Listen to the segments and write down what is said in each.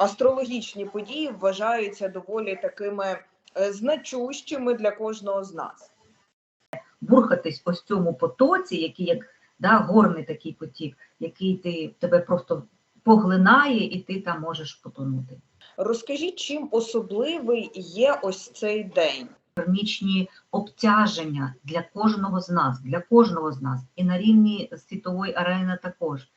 астрологічні події вважаються доволі такими е, значущими для кожного з нас. бурхатись ось цьому потоці, який як да, горний такий потік, який ти тебе просто поглинає, і ти там можеш потонути. Розкажіть, чим особливий є ось цей день? Кармічні обтяження для кожного з нас, для кожного з нас, і на рівні світової арени також.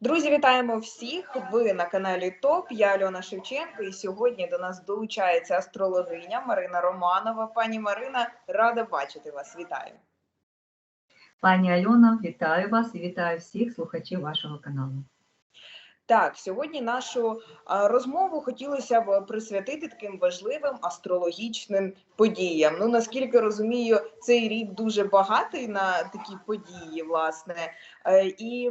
Друзі, вітаємо всіх! Ви на каналі ТОП. Я Альона Шевченко, і сьогодні до нас долучається астрологиня Марина Романова. Пані Марина, рада бачити вас. Вітаю! Пані Альона, вітаю вас і вітаю всіх слухачів вашого каналу. Так, сьогодні нашу розмову хотілося б присвятити таким важливим астрологічним подіям. Ну наскільки розумію, цей рік дуже багатий на такі події, власне. Е, І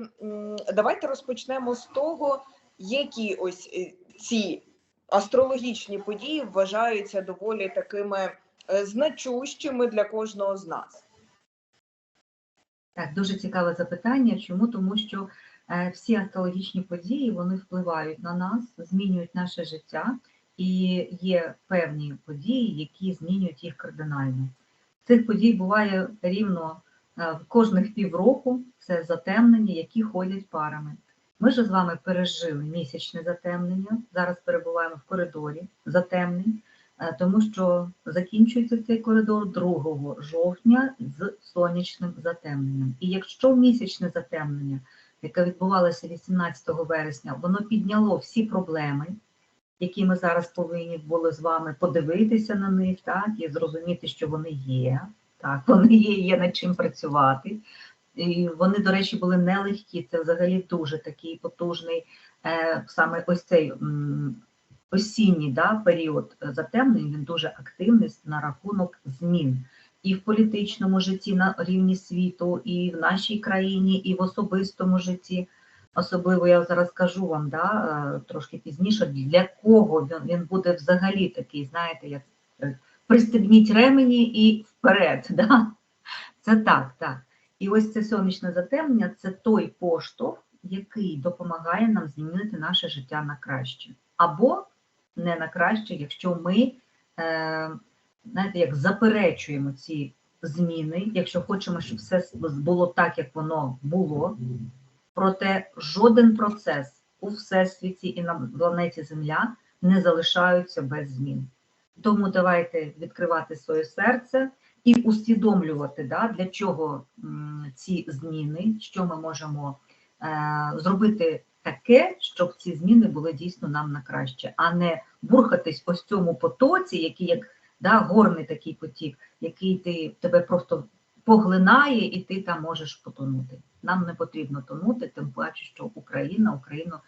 давайте розпочнемо з того, які ось е, ці астрологічні події вважаються доволі такими е, значущими для кожного з нас. Так, дуже цікаве запитання. Чому? Тому що всі астрологічні події вони впливають на нас, змінюють наше життя, і є певні події, які змінюють їх кардинально. Цих подій буває рівно е, в кожних півроку. Це затемнення, які ходять парами. Ми ж з вами пережили місячне затемнення. Зараз перебуваємо в коридорі затемнень, е, тому що закінчується цей коридор 2 жовтня з сонячним затемненням. І якщо місячне затемнення, яке відбувалося 18 вересня, воно підняло всі проблеми, які ми зараз повинні були з вами подивитися на них, так, і зрозуміти, що вони є. Так, вони є, є над чим працювати. І вони, до речі, були нелегкі. Це взагалі дуже такий потужний, е, саме ось цей осінній да, період затемнень, він дуже активний на рахунок змін і в політичному житті на рівні світу, і в нашій країні, і в особистому житті. Особливо я зараз скажу вам да, е, трошки пізніше, для кого він, він буде взагалі такий, знаєте, як е, пристебніть ремені і вперед. Да? Це так, так. І ось це сонячне затемнення це той поштовх, який допомагає нам змінити наше життя на краще. Або не на краще, якщо ми, е, знаєте, як заперечуємо ці зміни, якщо хочемо, щоб все було так, як воно було. Проте жоден процес у всесвіті і на планеті Земля не залишаються без змін. Тому давайте відкривати своє серце і усвідомлювати, да, для чого ці зміни, що ми можемо е, зробити таке, щоб ці зміни були дійсно нам на краще, а не бурхатись ось цьому потоці, який як да, горний такий потік, який ти тебе просто поглинає, і ти там можеш потонути. Нам не потрібно тонути, тим паче, що Україна, Україну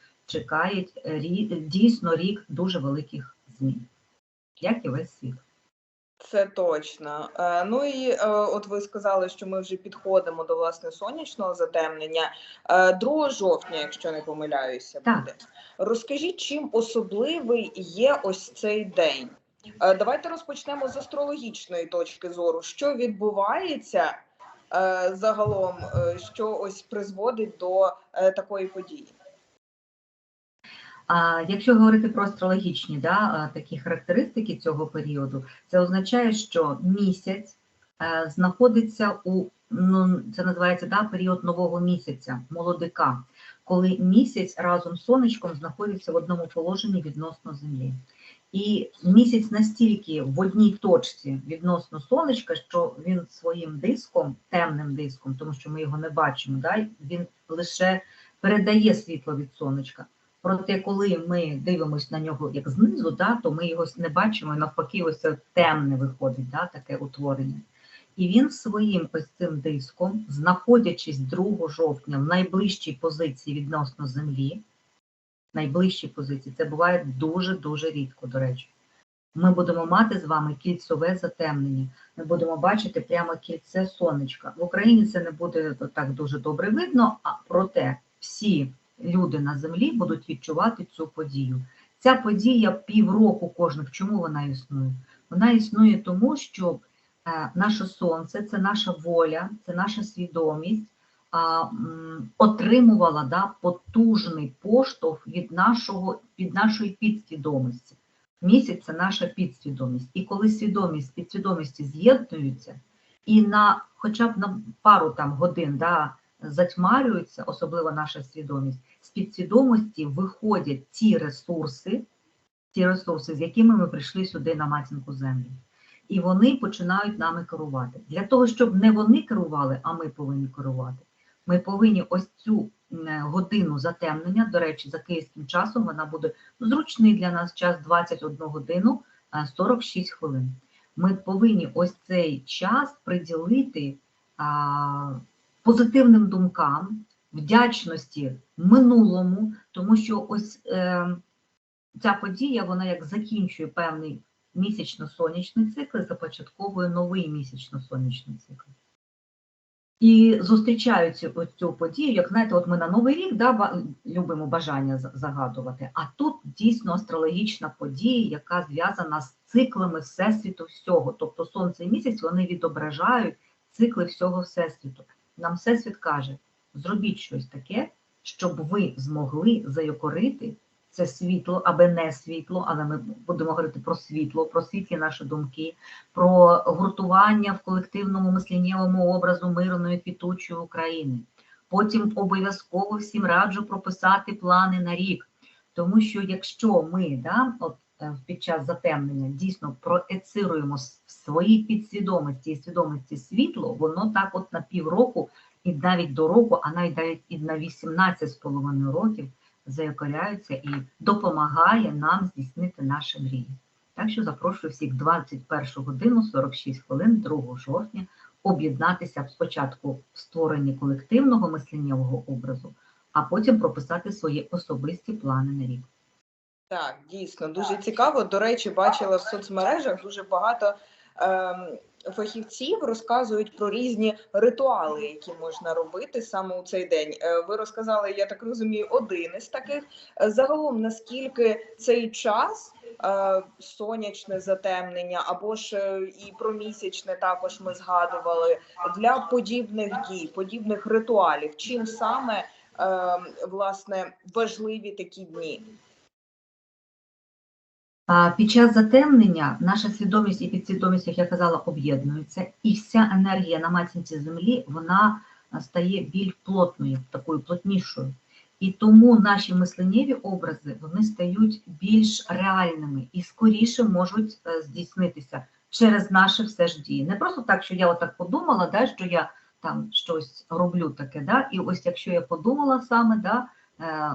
рі- дійсно рік дуже великих змін, як і весь світ. Це точно. Е, Ну і е, от ви сказали, що ми вже підходимо до власне сонячного затемнення. Е, 2 жовтня, якщо не помиляюся, Так. буде. Розкажіть, чим особливий є ось цей день? Е, Давайте розпочнемо з астрологічної точки зору. Що відбувається е, загалом, е, що ось призводить до такої події? А якщо говорити про астрологічні да, такі характеристики цього періоду, це означає, що місяць знаходиться у ну, це називається да, період нового місяця, молодика, коли місяць разом з сонечком знаходиться в одному положенні відносно Землі. І місяць настільки в одній точці відносно сонечка, що він своїм диском, темним диском, тому що ми його не бачимо, да, він лише передає світло від сонечка. Проте, коли ми дивимося на нього як знизу, да, то ми його не бачимо, і навпаки, ось це темне виходить, да, таке утворення. І він своїм ось цим диском, знаходячись 2 жовтня в найближчій позиції відносно Землі, найближчій позиції, це буває дуже-дуже рідко, до речі. Ми будемо мати з вами кільцове затемнення. Ми будемо бачити прямо кільце сонечка. В Україні це не буде так дуже добре видно, а проте всі люди на землі будуть відчувати цю подію. Ця подія півроку кожних. Чому вона існує? Вона існує тому, що е, наше сонце це наша воля, це наша свідомість, отримувала да, потужний поштовх від, нашого, від нашої підсвідомості. Місяць це наша підсвідомість. І коли свідомість підсвідомості з'єднуються, і на хоча б на пару там годин да, затьмарюється, особливо наша свідомість, з підсвідомості виходять ті ресурси, ті ресурси, з якими ми прийшли сюди на матінку землі. І вони починають нами керувати. Для того, щоб не вони керували, а ми повинні керувати. Ми повинні ось цю годину затемнення, до речі, за київським часом вона буде зручний для нас час 21 годину е, 46 хвилин. Ми повинні ось цей час приділити а, позитивним думкам, вдячності минулому, тому що ось е, ця подія, вона як закінчує певний місячно-сонячний цикл, започатковує новий місячно-сонячний цикл. І зустрічаються ось цю подію, як знаєте, от ми на Новий рік да, любимо бажання за- загадувати, а тут дійсно астрологічна подія, яка зв'язана з циклами Всесвіту всього. Тобто Сонце і місяць вони відображають цикли всього Всесвіту. Нам Всесвіт каже: зробіть щось таке, щоб ви змогли заякорити це світло, аби не світло, але ми будемо говорити про світло, про світлі наші думки, про гуртування в колективному мисленнєвому образу мирної квітучої України. Потім обов'язково всім раджу прописати плани на рік. Тому що якщо ми да, от, е, під час затемнення дійсно проецируємо в своїй підсвідомості і свідомості світло, воно так от на півроку і навіть до року, а навіть навіть і на 18,5 років заякоряється і допомагає нам здійснити наші мрії. Так що запрошую всіх 21 годину 46 хвилин 2 жовтня об'єднатися спочатку в створенні колективного мисленнєвого образу, а потім прописати свої особисті плани на рік. Так, дійсно, дуже цікаво. До речі, бачила в соцмережах дуже багато ем, фахівців розказують про різні ритуали, які можна робити саме у цей день. Е, ви розказали, я так розумію, один із таких. Е, Загалом, наскільки цей час, е, сонячне затемнення, або ж і про місячне також ми згадували для подібних дій, подібних ритуалів, чим саме е, власне важливі такі дні? Під час затемнення наша свідомість і підсвідомість, як я казала, об'єднуються, і вся енергія на матінці землі вона стає більш плотною, такою плотнішою. І тому наші мисленнєві образи вони стають більш реальними і скоріше можуть е, здійснитися через наші все ж дії. Не просто так, що я отак подумала, да, що я там щось роблю таке, да, і ось якщо я подумала саме, да,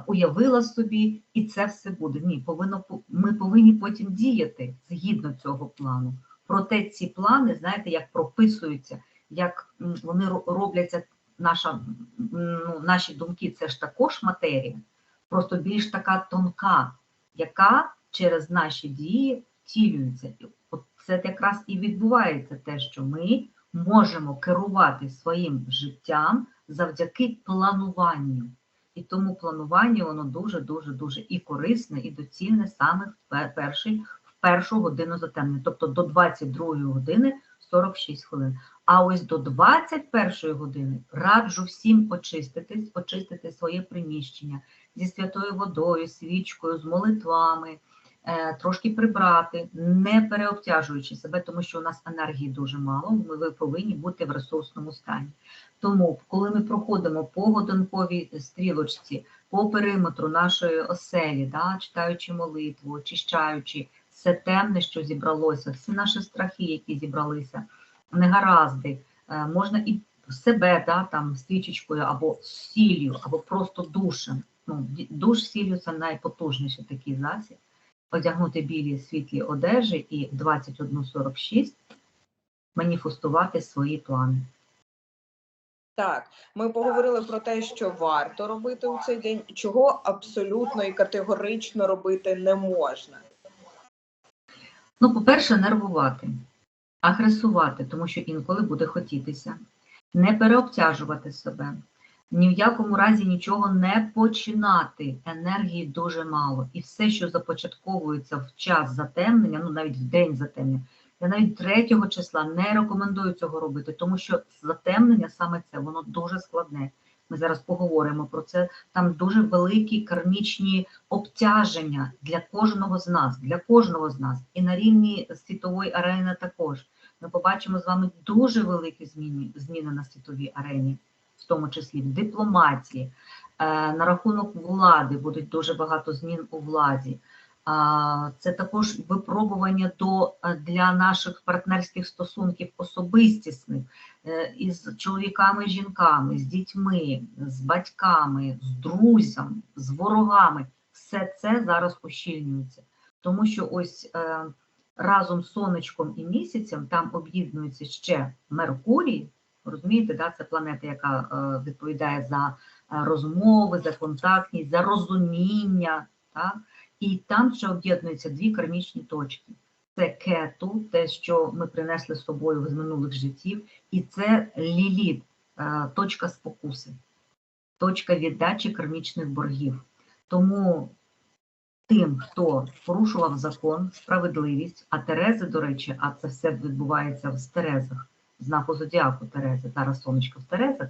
уявила собі, і це все буде. Ні, повинно по- ми повинні потім діяти згідно цього плану. Проте ці плани, знаєте, як прописуються, як вони робляться, наша, ну, наші думки це ж також матерія, просто більш така тонка, яка через наші дії втілюється. От це якраз і відбувається те, що ми можемо керувати своїм життям завдяки плануванню. І тому планування воно дуже дуже дуже і корисне, і доцільне саме в перший, в першу годину затемнення, тобто до 22 години 46 хвилин. А ось до 21 години раджу всім очиститись, очистити своє приміщення зі святою водою, свічкою, з молитвами, е, трошки прибрати, не переобтяжуючи себе, тому що у нас енергії дуже мало. Ми повинні бути в ресурсному стані. Тому, коли ми проходимо по годинковій стрілочці, по периметру нашої оселі, да, читаючи молитву, очищаючи все темне, що зібралося, всі наші страхи, які зібралися, негаразди, е, можна і себе да, там, свічечкою або сіллю, або просто душем. Ну, душ сіллю це найпотужніший такий засіб. Одягнути білі світлі одежі і 21.46 маніфестувати свої плани. Так, ми поговорили про те, що варто робити у цей день, чого абсолютно і категорично робити не можна. Ну, по-перше, нервувати, агресувати, тому що інколи буде хотітися, не переобтяжувати себе, ні в якому разі нічого не починати. Енергії дуже мало. І все, що започатковується в час затемнення, ну навіть в день затемнення, я навіть 3 числа не рекомендую цього робити, тому що затемнення саме це воно дуже складне. Ми зараз поговоримо про це. Там дуже великі кармічні обтяження для кожного з нас, для кожного з нас, і на рівні світової арени також. Ми побачимо з вами дуже великі зміни, зміни на світовій арені, в тому числі в дипломатії. Е, На рахунок влади будуть дуже багато змін у владі. Це також випробування до, е, для наших партнерських стосунків особистісних е, із чоловіками, жінками, з дітьми, з батьками, з друзями, з ворогами. Все це зараз ущільнюється. Тому що ось е, разом з сонечком і місяцем там об'єднується ще Меркурій. Розумієте, да? це планета, яка відповідає за розмови, за контактність, за розуміння. Так? І там ще об'єднуються дві кармічні точки. Це кету, те, що ми принесли з собою з минулих життів, і це ліліт, е, точка спокуси, точка віддачі кармічних боргів. Тому тим, хто порушував закон, справедливість, а Терези, до речі, а це все відбувається в Терезах, знаку зодіаку Терези, зараз сонечко в Терезах.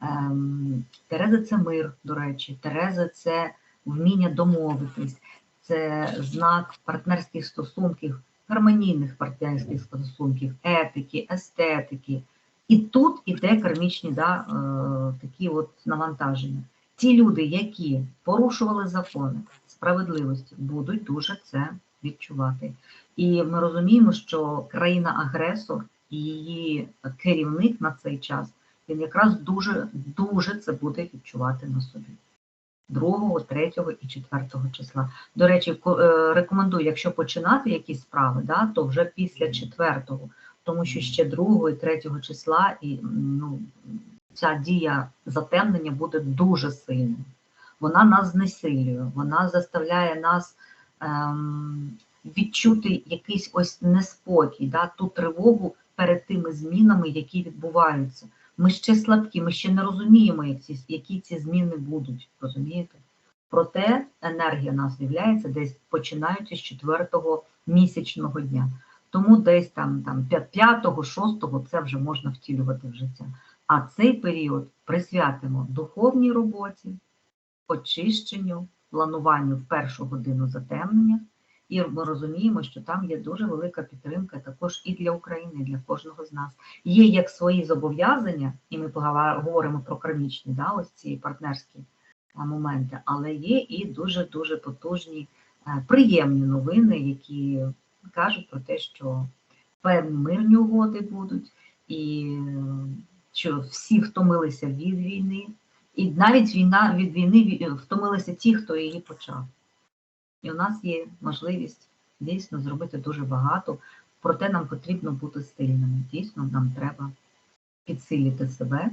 Ем, Терези це мир, до речі, Терези це вміння домовитись, це знак партнерських стосунків, гармонійних партнерських стосунків, етики, естетики. І тут іде кармічні да, е, такі от навантаження. Ті люди, які порушували закони справедливості, будуть дуже це відчувати. І ми розуміємо, що країна-агресор і її керівник на цей час він якраз дуже дуже це буде відчувати на собі. 2, 3 і 4 числа. До речі, е, рекомендую, якщо починати якісь справи, да, то вже після 4, тому що ще 2 і 3 числа і ну, ця дія затемнення буде дуже сильною. Вона нас знесилює, вона заставляє нас ем, відчути якийсь ось неспокій, да, ту тривогу перед тими змінами, які відбуваються. Ми ще слабкі, ми ще не розуміємо, які ці зміни будуть, розумієте? Проте енергія нас з'являється десь починаючи з четвертого місячного дня. Тому десь там, там 5-го, 6-го це вже можна втілювати в життя. А цей період присвятимо духовній роботі, очищенню, плануванню в першу годину затемнення. І ми розуміємо, що там є дуже велика підтримка також і для України, і для кожного з нас. Є як свої зобов'язання, і ми говоримо про кармічні, да, ось ці партнерські моменти, але є і дуже дуже потужні, е, приємні новини, які кажуть про те, що певні мирні угоди будуть, і е, що всі втомилися від війни, і навіть війна від війни втомилися ті, хто її почав. І у нас є можливість дійсно зробити дуже багато, проте нам потрібно бути сильними. Дійсно, нам треба підсилити себе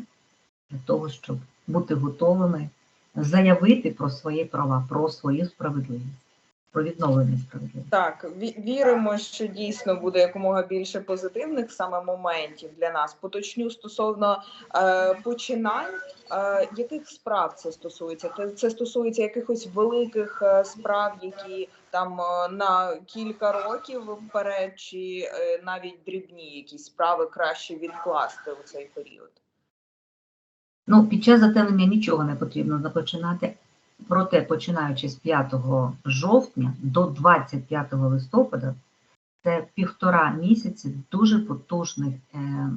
для того, щоб бути готовими заявити про свої права, про свою справедливість, про відновлення справедливості. Так, віримо, що дійсно буде якомога більше позитивних саме моментів для нас. Поточню стосовно е, починань, е, яких справ це стосується? Це, це стосується якихось великих е, справ, які там е, на кілька років вперед, чи е, навіть дрібні якісь справи краще відкласти у цей період. Ну, під час затемнення нічого не потрібно започинати. Проте, починаючи з 5 жовтня до 25 листопада, це півтора місяці дуже потужних е,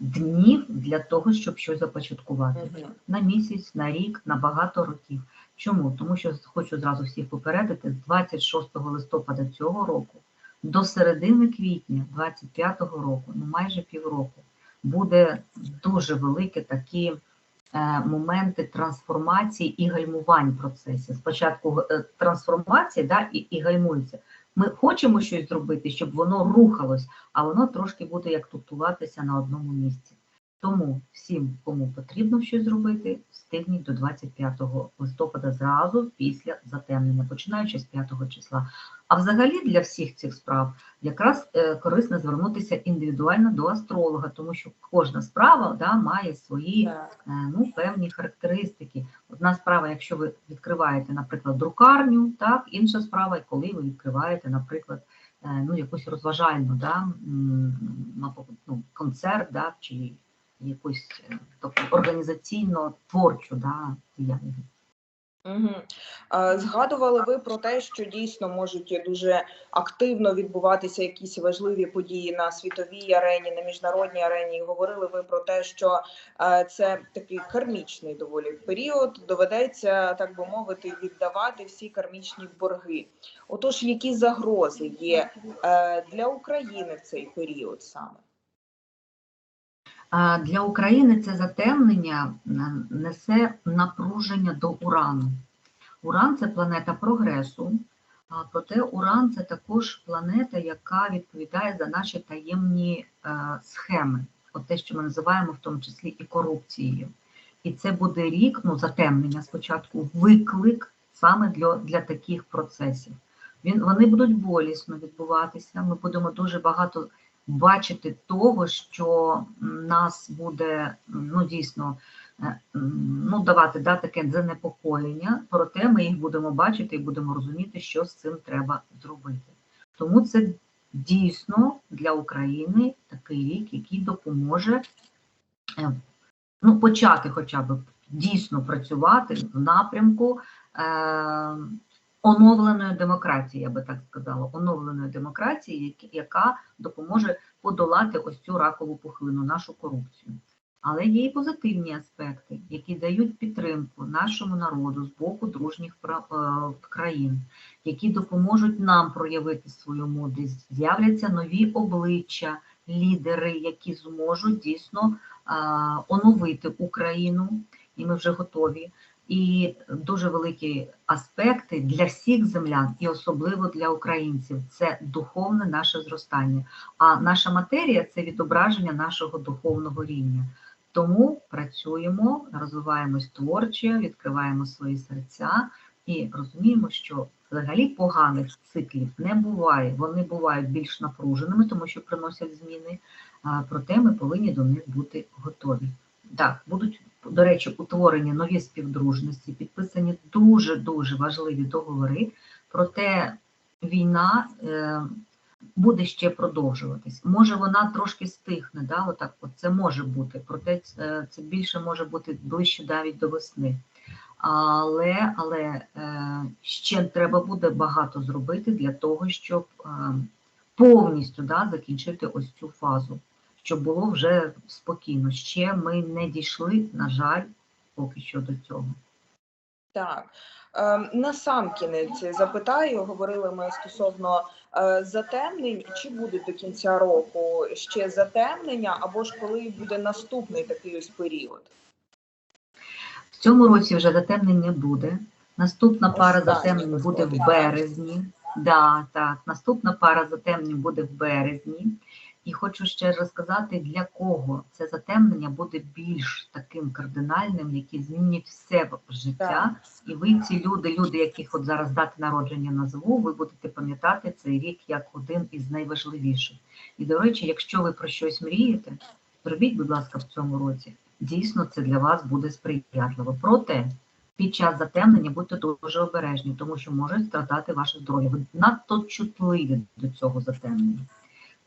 днів для того, щоб щось започаткувати. Мгм. На місяць, на рік, на багато років. Чому? Тому що хочу зразу всіх попередити, з 26 листопада цього року до середини квітня 25 року, ну майже півроку, буде дуже великі такі моменти трансформації і гальмувань процесів. Спочатку е, трансформація да, і, і гальмується. Ми хочемо щось зробити, щоб воно рухалось, а воно трошки буде як туптуватися на одному місці. Тому всім, кому потрібно щось зробити, встигніть до 25 листопада зразу після затемнення, починаючи з 5 числа. А взагалі для всіх цих справ якраз е, корисно звернутися індивідуально до астролога, тому що кожна справа да, має свої е, ну, певні характеристики. Одна справа, якщо ви відкриваєте, наприклад, друкарню, так, інша справа, коли ви відкриваєте, наприклад, е, ну, якусь розважальну да, ну, концерт да, чи якусь таку організаційно творчу да, діяльність. Угу. Згадували ви про те, що дійсно можуть дуже активно відбуватися якісь важливі події на світовій арені, на міжнародній арені. І говорили ви про те, що е, це такий кармічний доволі період. Доведеться, так би мовити, віддавати всі кармічні борги. Отож, які загрози є е, для України в цей період саме? Для України це затемнення несе напруження до урану. Уран це планета прогресу, проте Уран це також планета, яка відповідає за наші таємні е, схеми, от те, що ми називаємо в тому числі і корупцією. І це буде рік, ну затемнення спочатку, виклик саме для, для таких процесів. Він, вони будуть болісно відбуватися. Ми будемо дуже багато бачити того, що нас буде ну дійсно е, ну, давати да, таке занепокоєння, проте ми їх будемо бачити і будемо розуміти, що з цим треба зробити. Тому це дійсно для України такий рік, який допоможе е, ну, почати хоча б дійсно працювати в напрямку. Е, Оновленої демократії, я би так сказала, оновленої демократії, яка допоможе подолати ось цю ракову пухлину, нашу корупцію. Але є і позитивні аспекти, які дають підтримку нашому народу з боку дружніх е, країн, які допоможуть нам проявити свою мудрість. З'являться нові обличчя, лідери, які зможуть дійсно оновити Україну, і ми вже готові. І дуже великі аспекти для всіх землян, і особливо для українців це духовне наше зростання. А наша матерія це відображення нашого духовного рівня. Тому працюємо, розвиваємось творчо, відкриваємо свої серця і розуміємо, що взагалі поганих циклів не буває. Вони бувають більш напруженими, тому що приносять зміни. Проте ми повинні до них бути готові. Так, будуть, до речі, утворені нові співдружності, підписані дуже дуже важливі договори. Проте війна. Е, буде ще продовжуватись. Може, вона трошки стихне, да, отак, от це може бути, проте це, це більше може бути ближче навіть до весни. Але, але е, ще треба буде багато зробити для того, щоб е, повністю да, закінчити ось цю фазу, щоб було вже спокійно. Ще ми не дійшли, на жаль, поки що до цього. Так. Ем, На сам кінець запитаю, говорили ми стосовно е, затемнень, чи будуть до кінця року ще затемнення, або ж коли буде наступний такий ось період? В цьому році вже затемнення буде. Наступна пара затемнень буде в березні. Да, так, наступна пара затемнень буде в березні. І хочу ще розказати, для кого це затемнення буде більш таким кардинальним, які змінять все в життя. І ви, ці люди, люди, яких от зараз дати народження назву, ви будете пам'ятати цей рік як один із найважливіших. І, до речі, якщо ви про щось мрієте, зробіть, будь ласка, в цьому році. Дійсно, це для вас буде сприятливо. Проте під час затемнення будьте дуже обережні, тому що може страдати ваше здоров'я. Ви надто чутливі до цього затемнення.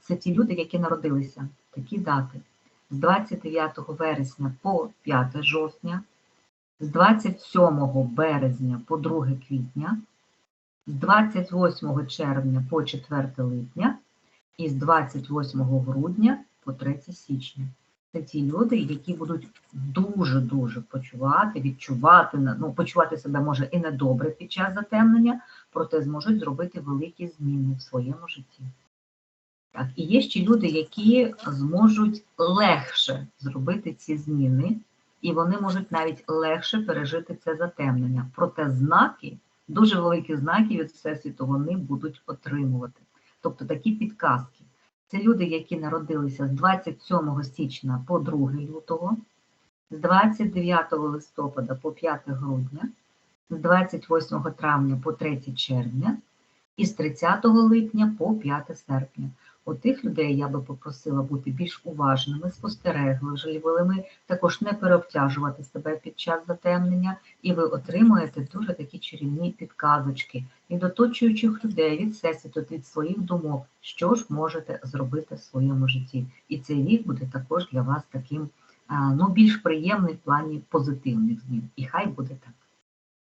Це ті люди, які народилися, такі дати з 29 вересня по 5 жовтня, з 27 березня по 2 квітня, з 28 червня по 4 липня і з 28 грудня по 3 січня. Це ті люди, які будуть дуже-дуже почувати, відчувати, ну, почувати себе може і недобре під час затемнення, проте зможуть зробити великі зміни в своєму житті. Так, і є ще люди, які зможуть легше зробити ці зміни, і вони можуть навіть легше пережити це затемнення. Проте знаки, дуже великі знаки від Всесвіту вони будуть отримувати. Тобто такі підказки. Це люди, які народилися з 27 січня по 2 лютого, з 29 листопада по 5 грудня, з 28 травня по 3 червня і з 30 липня по 5 серпня. У тих людей я би попросила бути більш уважними, спостерегливими, також не переобтяжувати себе під час затемнення, і ви отримуєте дуже такі чарівні підказочки від оточуючих людей, від всесвіту, від своїх думок, що ж можете зробити в своєму житті. І цей рік буде також для вас таким ну, більш приємний в плані позитивних змін. І хай буде так.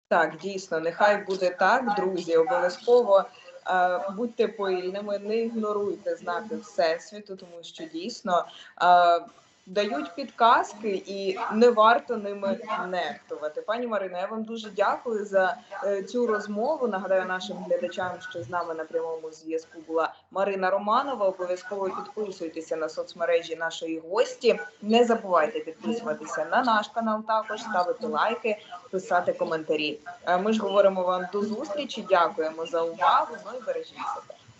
Так, дійсно, нехай буде так, друзі. Обов'язково е, будьте пильними, не ігноруйте знаки всесвіту, тому що дійсно е, дають підказки і не варто ними нехтувати. Пані Марина, я вам дуже дякую за е, цю розмову. Нагадаю нашим глядачам, що з нами на прямому зв'язку була Марина Романова. Обов'язково підписуйтеся на соцмережі нашої гості. Не забувайте підписуватися на наш канал, також ставити лайки, писати коментарі. Е, Ми ж говоримо вам до зустрічі. Дякуємо за увагу. Ну і бережіть себе.